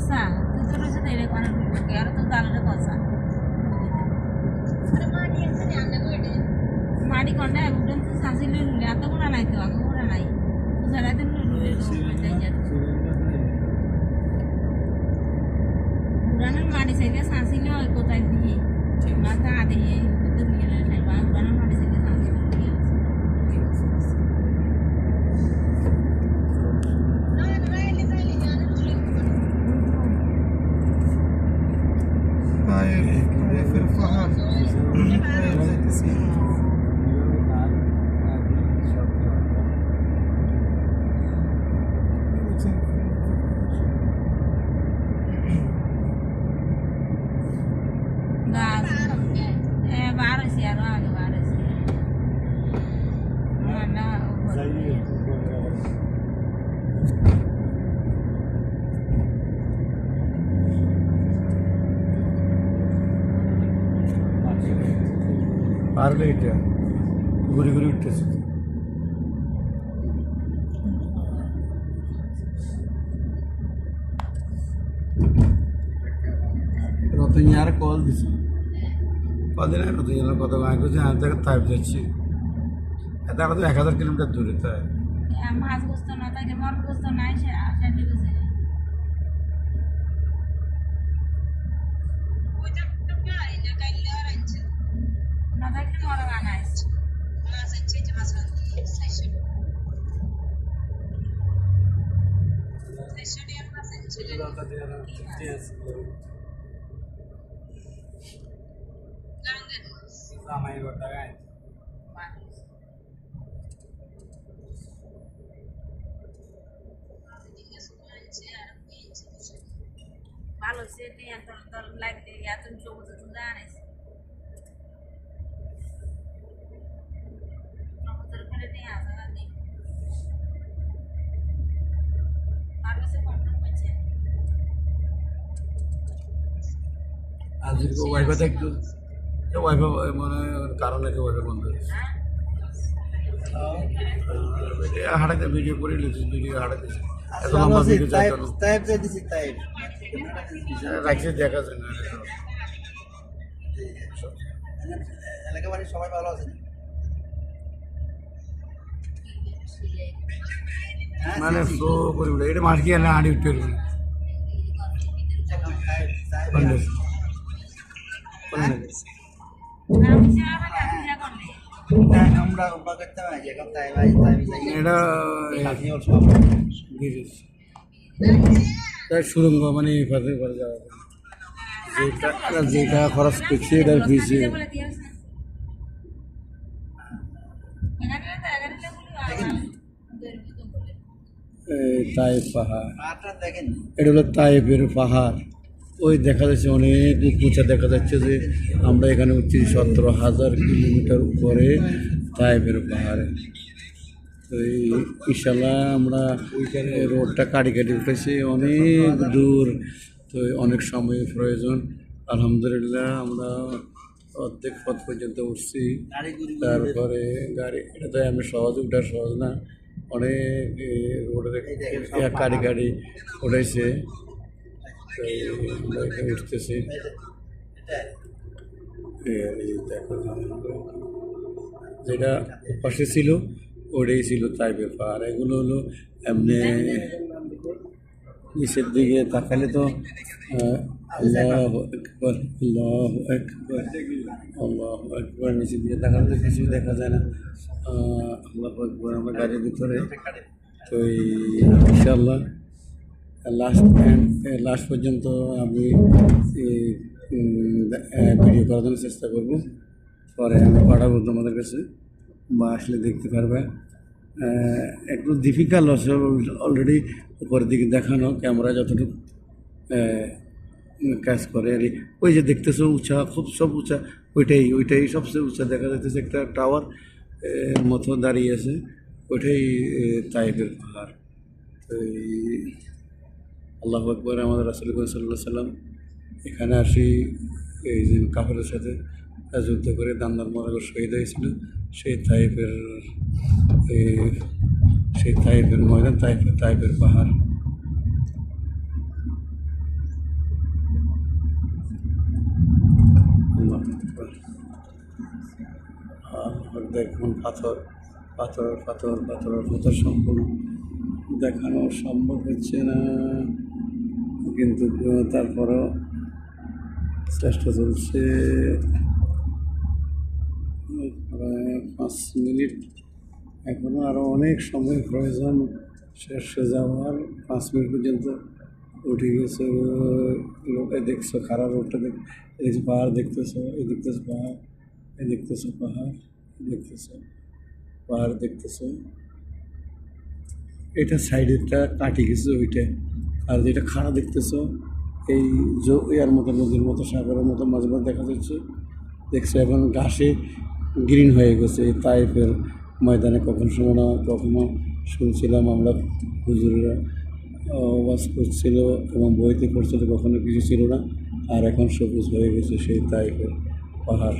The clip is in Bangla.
কষা? তুই তো রয়েছে কোনে ঢুকবে আর তো দালটা কষা। মাটি কন্ডা উঠন তো শাসিলে এত গুণা নাই তো আগে গুণা নাই পারলে এটা ঘুরে ঘুরে উঠতেছে রতন আর কল দিছে কদিন আগে রতন ইয়ার কত আগে করছে আমি তাকে তাইপ যাচ্ছি আগে তো এক হাজার কিলোমিটার দূরে তাই মাছ গোস্ত না থাকে মন গোস্ত নাই সে সেটি రామాయి కొట్టగా వాళ్ళు వచ్చేది ఎంత తలుపు లాగితే యాత్ర చూపుతుందా అనేసి ప్రభుత్వం আজকে ওয়াইফাইটা একটু। ওয়াইফাই মানে কারণে ওয়াইফাই বন্ধ হয়েছে। হাঁটাতে ভিডিও করে লিখছিস ভিডিও হাঁটাতেছে এত লম্বা ভিডিও চাই কেন টাইপ দিছি টাইপ রাখছে দেখা যায় না। সবাই ভালো আছে? মানে স্লো করে এটা মাস গিয়ে না হাঁটি উঠতে পারবে না। সুরঙ্গ মানে ফাঁসে করে যাওয়া যেটা যেটা খরচ করছে এটা ফিসে বলে দিয়েছে এখানে তো এখানে বলি দরবি তো বলে তাইপ পাহাড় এটা হলো তাইপের পাহাড়। ওই দেখা যাচ্ছে অনেক উঁচা দেখা যাচ্ছে যে আমরা এখানে উঠছি সতেরো হাজার কিলোমিটার উপরে তাইপের পাহাড়ে। তো এই ইনশাল্লাহ আমরা রোডটা কাটি কাটি উঠেছি, অনেক দূর। তো অনেক সময় প্রয়োজন। আলহামদুলিল্লাহ আমরা অর্ধেক পথ পর্যন্ত উঠছি। তারপরে গাড়ি, এটা তো আমি সহজ উঠা সহজ না। অনেক রোডের গাড়ি গাড়ি উঠেছে তো এই আমরা এখানে উঠতেছি। যেটা পাশে ছিল, ওটাই ছিল তাই ব্যাপার। এগুলো হলো এমনি নিচের দিকে তাকালে তো আল্লাহ আল্লাহ একবার আল্লাহ নিচের দিকে তাকালে তো কিছু দেখা যায় না। আল্লাহ একবার আমার গাড়ির ভিতরে। তো ইনশাল্লাহ লাস্ট লাস্ট পর্যন্ত আমি ভিডিও করার জন্য চেষ্টা করব। পরে আমি পাঠাবো তোমাদের কাছে বা আসলে দেখতে পারবে। একটু ডিফিকাল্ট আছে অলরেডি উপরের দিকে দেখানো ক্যামেরা যতটুকু কাজ করে। আর ওই যে দেখতেছো উঁচা, খুব সব উঁচা, ওইটাই ওইটাই সবচেয়ে উঁচা দেখা যাচ্ছে একটা টাওয়ার মতো দাঁড়িয়ে আছে। ওইটাই তাইফের পাহাড় তো আল্লাহ আকবর, আমাদের রাসুল সাল্লাহ সাল্লাম এখানে আসি, এই যে কাপড়ের সাথে যুদ্ধ করে দান্দার মরাগর শহীদ হয়েছিল। সেই তাইফের সেই তাইফের ময়দান তাইফের তাইফের পাহাড়। দেখুন পাথর পাথর পাথর পাথর পাথর সম্পূর্ণ। দেখানো সম্ভব হচ্ছে না। কিন্তু তারপরও চেষ্টা চলছে পাঁচ মিনিট। এখনও আরও অনেক সময় প্রয়োজন শেষ হয়ে যাওয়ার। পাঁচ মিনিট পর্যন্ত উঠে গেছে লোকে দেখছ, খারাপ রোডটা দেখ দেখছ পাহাড় দেখতেছো, এই দেখতেছো পাহাড়, এই দেখতেছো পাহাড় দেখতেছো পাহাড় দেখতেছো। এটা সাইডেরটা কাটি গেছে ওইটা। আর যেটা খাড়া দেখতেছো, এই ইয়ার মতো নদীর মতো, সাগরের মতো মাঝে মাঝে দেখা যাচ্ছে। দেখছ এখন ঘাসে গ্রিন হয়ে গেছে, এই তাইফের ময়দানে কখন সময় না কখনো শুনছিলাম আমরা হুজুররা ওয়াজ করছিল এবং বইতে পড়ছিল, কখনো কিছু ছিল না, আর এখন সবুজ হয়ে গেছে সেই তাইফের পাহাড়।